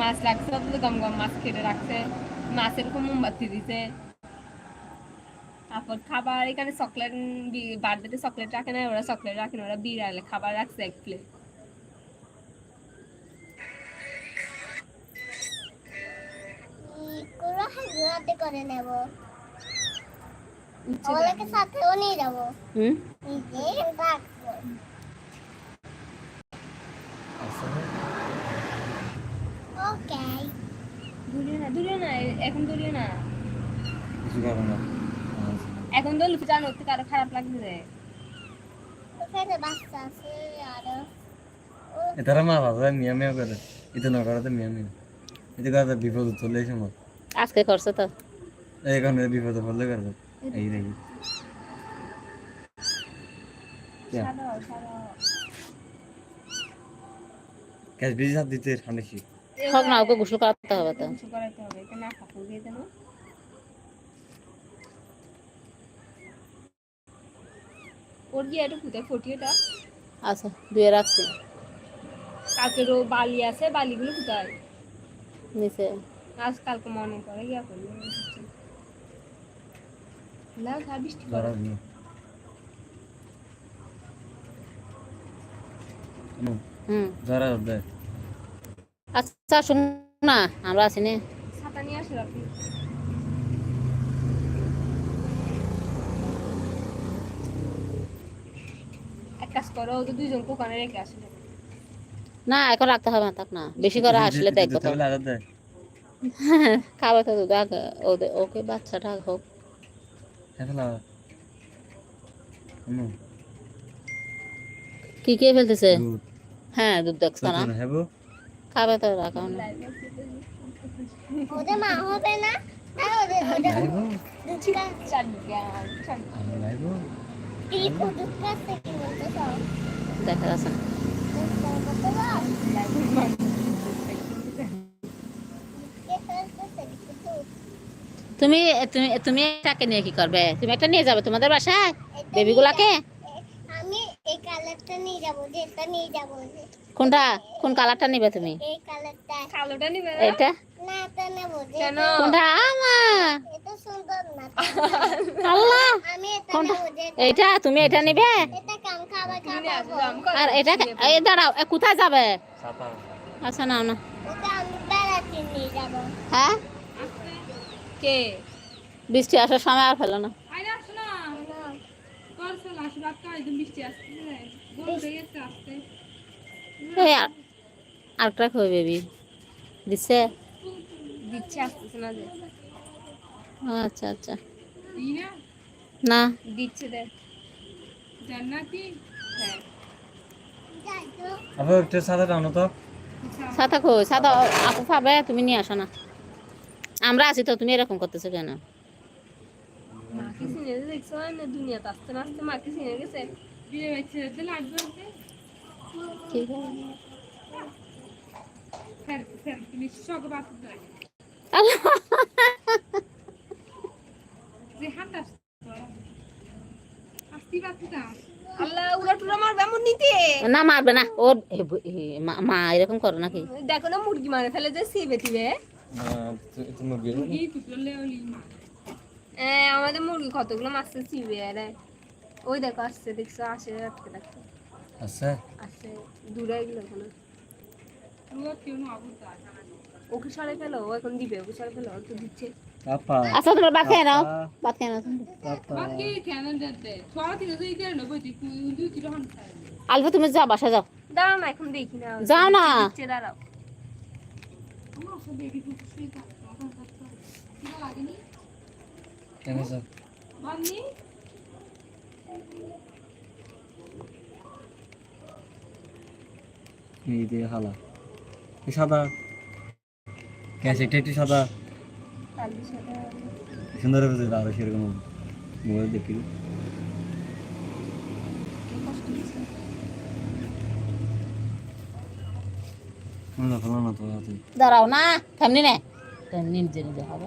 মাছ রাখছে অত গম গম মাছ কেটে রাখছে মাছের উপর মোমবাতি দিছে। তারপর খাবার এখানে চকলেট বার্থডেতে চকলেট রাখে না ওরা চকলেট রাখে না ওরা বিড়াল খাবার রাখছে এক প্লেট। হাতে করে নেব। সাথেও নিয়ে যাব। হুম? নিজে রাখব ওকে দূরে না দূরে না এখন দূরে না। কিছু করো না। এখন তো কারও খারাপ লাগছে ওখানে বাচ্চা আছে আরও। এতারা মা বাবা মিয়া মিয়া করে। এটা না করাতে মিয়া মিয়া। এটা করাতে বিপদ চলে এসে মত আজকে করছ তো। এখানে বিপদ পড়লে করবে এই দেখি গ্যাস বেশি দিতে ঠান্ডা শীত হোক না ওকে গোসল করাতে হবে তো কিছু করাইতে হবে এটা না কাপড় দিয়ে দেন ওর গিয়ে একটু কোথায় ফটিয়েটা আচ্ছা ধুয়ে রাখছি কালকেরও বালি আছে বালিগুলো কোথায় নিচে আজ কালকে মনে করে গিয়া করব লাগ আর বৃষ্টি পড়ে। ধরা দিও হুম ধরা দেয় আচ্ছা শুন না আমরা আছি নে। ছাতা নিয়ে আসেন আপনি এক কাজ করো তো দুইজন কোকানে রেখে আসলে। না এখন রাখতে হবে না থাক না। বেশি করে আসলে দেখব। তো ওদের ওকে বাচ্চাটা হোক। হ্যাঁ কি কে ফেলতেছে? হ্যাঁ দুধ দেখছ না? হ্যাঁ খাবে তো রাখো না ওদের মা হবে না? দেখা যাচ্ছে তুমি তুমি তুমি এটাকে নিয়ে কি করবে? তুমি একটা নিয়ে যাবে তোমাদের বাসায়? বেবিগুলাকে আমি এই কালারটা নিয়ে যাব যেটা নিয়ে যাব। কোনটা? কোন কালারটা নিবে তুমি? এই কালারটা। কালোটা নিবে? এটা না এটা নেব কেন? কোনটা? আমা! এটা সুন্দর না। আল্লাহ! আমি এটা কোনটা? নেব এইটা? তুমি এটা নিবে? এটা কাম খাব। আর এটা এই দাঁড়াও এ কোথায় যাবে? আচ্ছা নাও না ওটা আমি বেড়াতে নিয়ে যাব। হ্যাঁ? কে? বৃষ্টি আসার সময় আর ফেলো না। আসো একদম বৃষ্টি আসছে। বলতে গেছে আসতে। আরেকটা খাবে বেবি। দিচ্ছে? দিচ্ছে আসতেছে না যে। আচ্ছা আচ্ছা। না। দিচ্ছে দে জান্নাতি? হ্যাঁ। আবার একটা সাদা তো। সাদা কই সাদা আপু পাবে তুমি নিয়ে আসো না। আমরা আছি তো তুমি এরকম করতেছো কেন? চিনে দেখছ না দুনিয়াতে আসতে না আসতে মাকে চিনে গেছে। বিয়ে বাচ্চা লাগবে না মারবে না। মা- এরকম করো নাকি? দেখো না মুরগি মারে ফেলে যে সিবে এ, আমাদের মুরগি কতগুলো মাছটা চিবে আরে ওই দেখো আসছে দেখছ আসে আটকে দেখো। আচ্ছা আসছে দূরে ওখানে ওকে সরে ফেলো ও এখন দিবে ওকে সরে ফেলো তো দিচ্ছে। পাপা আচ্ছা তোমরা ভাত খেয়ে নাও ভাত খেয়ে নাও আলফা তুমি যাও বাসা যাও। দাঁড়াও না এখন দেখি না। যাও না। দিচ্ছে, দাঁড়াও। কেন স্যার এই দিয়ে হালা? এই সাদা। গ্যাস এটা একটু সাদা। সুন্দর হয়েছে আরও সেরকম মোবাইল দেখি না দাঁড়াও না তেমনি নে। নিজে নিজে হবে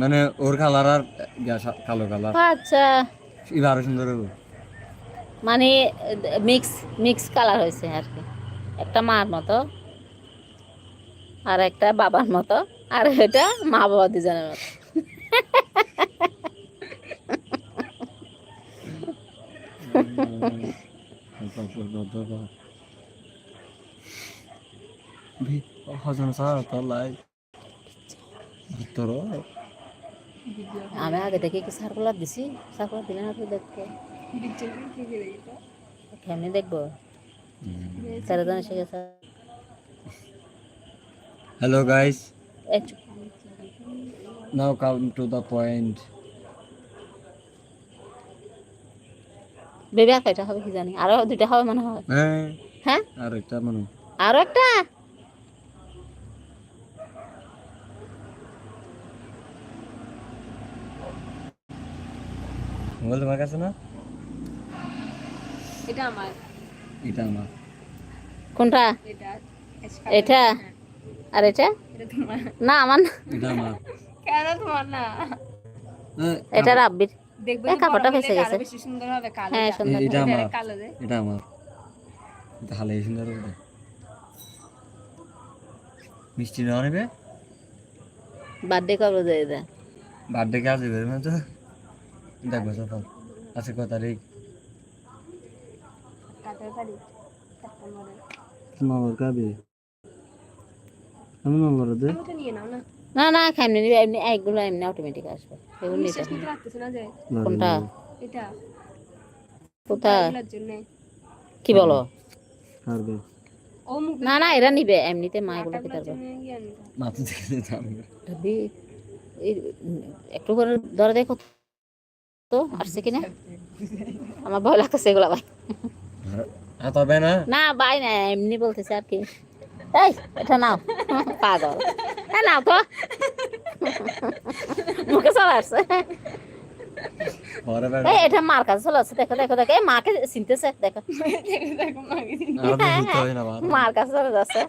মানে ওর কালার আর কালো কালার আচ্ছা। এবার আরও সুন্দর হবে মানে মিক্স মিক্স কালার হয়েছে আর কি। একটা মার মতো আর একটা বাবার মতো আর এটা মা বাবা দুজনের মতো। হজন সার তলাই তোর আমি আগে থেকে কি সার্কুলার দিছি? সার্কুলার দিলে না তো দেখব কেমনি দেখব? তেরো জন গেছে। Hello guys now come to the point baby আর কয়টা হবে কি জানি? আরও দুইটা হবে মনে হয়। হ্যাঁ। হ্যাঁ? আর একটা মানে আরও একটা? মোবাইল তোমার কাছে না? এটা আমার। এটা আমার। কোনটা? এটা এটা? আর এটা এটা? তোমার। না আমার না। এটা আমার। কেন তোমার না? এটা রাব্বির। দেখবে কাপড়টা ফেঁসে গেছে। বেশি সুন্দর হবে কালো হ্যাঁ সুন্দর এটা আমার। এটা আমার। এটা হালে সুন্দর হবে। মিষ্টি নেওয়া নেবে? বার্থডে করব যে এটা? বার্থডে কে আসবে বেরোবে তো দেখব সফল আছে কত তারিখ? নম্বর কাবে আমি নম্বর দে না। না খাইনি এমনি এমনি অটোমেটিক আসবে। এগুলো নিতে কোনটা? এটা। কি বলো? না না এরা নিবে এমনিতে মা এগুলো কি? মাথা থেকে একটু করে ধরে দেখো। তো আসছে কিনা? আমার ভয় লাগতেছে এগুলা ভাই। হাত না? না ভাই না এমনি বলতেছে আর কি। এই এটা নাও। পাগল। হ্যাঁ নাও তো। মুখে চলে আসছে। এই এটা মার কাছে চলে আসছে। দেখো দেখো দেখো। এই মাকে চিনতেছে? দেখো। হয় বার মার কাছে চলে যাচ্ছে।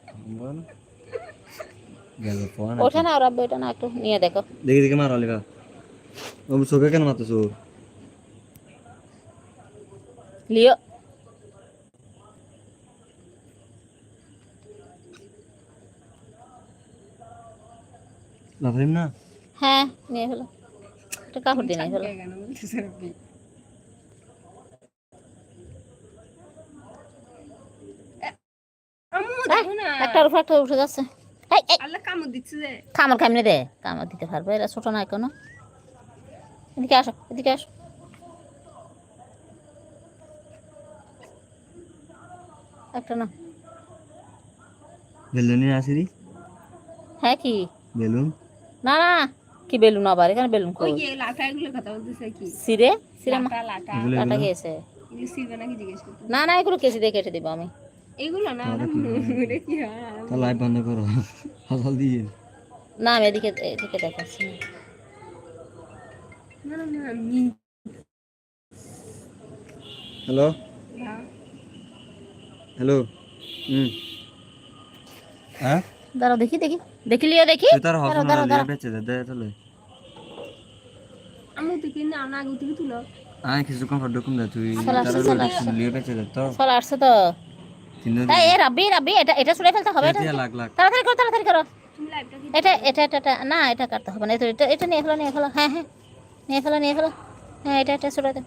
ওঠে না ওরা ওইটা না একটু নিয়ে দেখো। দেখি দেখি মার অলিভা চোখে কেন মারতেছো লিও লাফাইম না হ্যাঁ নিয়ে ফেলো। একটা কাপড় দিয়ে নিয়ে ফেলো। না। উপর একটা উঠে যাচ্ছে। কামড় কেমনে দে? কামড় দিতে পারবে এরা ছোট নয় কোনো। এদিকে আসো এদিকে আসো। একটা না বেলুনের আসিরি হ্যাঁ কি? বেলুন। না না কি বেলুন আবার? এখানে বেলুন ওই কই যে লাটাগুলো কথা বলতেছে কি? সিরে? সিরে মা লাটা লাটা। এগুলো কাটা এগুলো এগুলো নাকি জিজ্ঞেস করতে? না না এগুলো কেজি দিয়ে কেটে দিব আমি। এগুলো না না এটা কি হয়? তা লাইভ বন্ধ করো। হাজাল দিয়ে না আমি এদিকে এদিকে দেখাচ্ছি না। না না হ্যালো? হ্যালো। হুম। হ্যাঁ? দাঁড়াও দেখি দেখি। দেখি লিও দেখি। তার দাঁড়াও, দাঁড়াও। বেঁচে দে দে তাহলে আমি না না আগে তুলো। আয় কিছুক্ষণ পর ঢুকুম দে তুই তার লিয়ে বেঁচে দে তো। চলে আসছে তো। তিন এই এ রাব্বি রাব্বি এটা এটা ছুড়ে ফেলতে হবে এটা। তাড়াতাড়ি করো তাড়াতাড়ি করো। তুমি লাইভটা কি এটা এটা এটা এটা না এটা কাটতে হবে না এটা এটা এটা নিয়ে ফেলো নিয়ে ফেলো। হ্যাঁ হ্যাঁ। নিয়ে ফেলো নিয়ে ফেলো। হ্যাঁ এটা এটা ছুড়ে দাও